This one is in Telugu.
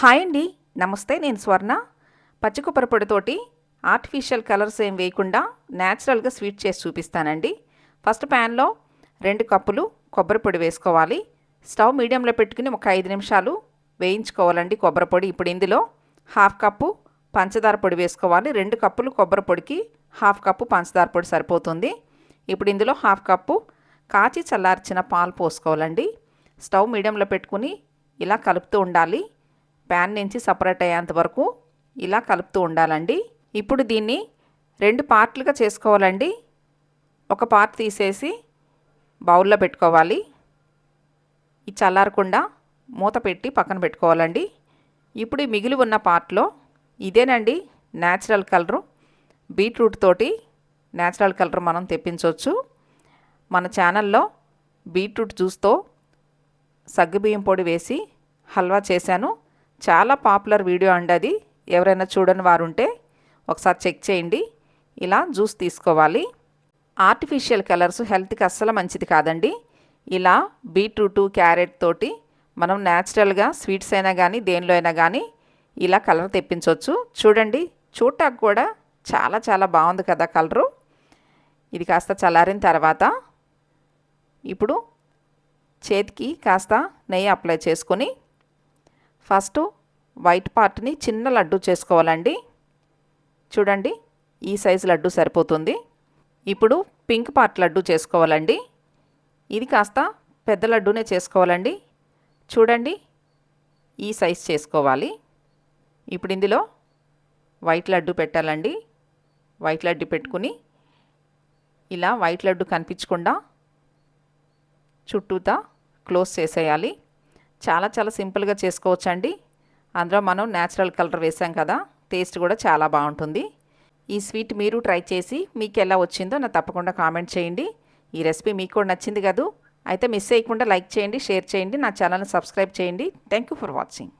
హాయ్ అండి. నమస్తే నేను స్వర్ణ. పచ్చి కొబ్బరి పొడితోటి ఆర్టిఫిషియల్ కలర్స్ ఏం వేయకుండా న్యాచురల్గా స్వీట్ చేసి చూపిస్తానండి. ఫస్ట్ ప్యాన్లో రెండు కప్పులు కొబ్బరి పొడి వేసుకోవాలి. స్టవ్ మీడియంలో పెట్టుకుని ఒక ఐదు నిమిషాలు వేయించుకోవాలండి కొబ్బరి పొడి. ఇప్పుడు ఇందులో హాఫ్ కప్పు పంచదార పొడి వేసుకోవాలి. రెండు కప్పులు కొబ్బరి పొడికి హాఫ్ కప్పు పంచదార పొడి సరిపోతుంది. ఇప్పుడు ఇందులో హాఫ్ కప్పు కాచి చల్లార్చిన పాలు పోసుకోవాలండి. స్టవ్ మీడియంలో పెట్టుకుని ఇలా కలుపుతూ ఉండాలి. ప్యాన్ నుంచి సపరేట్ అయ్యేంత వరకు ఇలా కలుపుతూ ఉండాలండి. ఇప్పుడు దీన్ని రెండు పార్ట్లుగా చేసుకోవాలండి. ఒక పార్ట్ తీసేసి బౌల్లో పెట్టుకోవాలి. ఈ చల్లారకుండా మూత పెట్టి పక్కన పెట్టుకోవాలండి. ఇప్పుడు ఈ మిగిలి ఉన్న పార్ట్లో ఇదేనండి న్యాచురల్ కలరు. బీట్రూట్ తోటి న్యాచురల్ కలర్ మనం తెప్పించవచ్చు. మన ఛానల్లో బీట్రూట్ జ్యూస్తో సగ్గుబియ్యం పొడి వేసి హల్వా చేశాను. చాలా పాపులర్ వీడియో అండి అది. ఎవరైనా చూడని వారు ఉంటే ఒకసారి చెక్ చేయండి. ఇలా జ్యూస్ తీసుకోవాలి. ఆర్టిఫిషియల్ కలర్స్ హెల్త్కి అస్సలు మంచిది కాదండి. ఇలా బీట్రూటు క్యారెట్ తోటి మనం న్యాచురల్గా స్వీట్స్ అయినా కానీ దేనిలో అయినా కానీ ఇలా కలర్ తెప్పించవచ్చు చూడండి చూడటానికి కూడా చాలా చాలా బాగుంది కదా కలరు. ఇది కాస్త చల్లారిన తర్వాత ఇప్పుడు చేతికి కాస్త నెయ్యి అప్లై చేసుకొని ఫస్ట్ వైట్ పార్ట్ని చిన్న లడ్డు చేసుకోవాలండి. చూడండి ఈ సైజు లడ్డు సరిపోతుంది. ఇప్పుడు పింక్ పార్ట్ లడ్డు చేసుకోవాలండి. ఇది కాస్త పెద్ద లడ్డూనే చేసుకోవాలండి. చూడండి ఈ సైజ్ చేసుకోవాలి. ఇప్పుడు ఇందులో వైట్ లడ్డు పెట్టాలండి. వైట్ లడ్డు పెట్టుకుని ఇలా వైట్ లడ్డు కనిపించకుండా చుట్టూతా క్లోజ్ చేసేయాలి. చాలా చాలా సింపుల్గా చేసుకోవచ్చండి. అందులో మనం న్యాచురల్ కలర్ వేసాం కదా టేస్ట్ కూడా చాలా బాగుంటుంది. ఈ స్వీట్ మీరు ట్రై చేసి మీకు ఎలా వచ్చిందో నాకు తప్పకుండా కామెంట్ చేయండి. ఈ రెసిపీ మీకు కూడా నచ్చింది కదూ? అయితే మిస్ చేయకుండా లైక్ చేయండి షేర్ చేయండి నా ఛానల్ని సబ్స్క్రైబ్ చేయండి. Thank you for watching.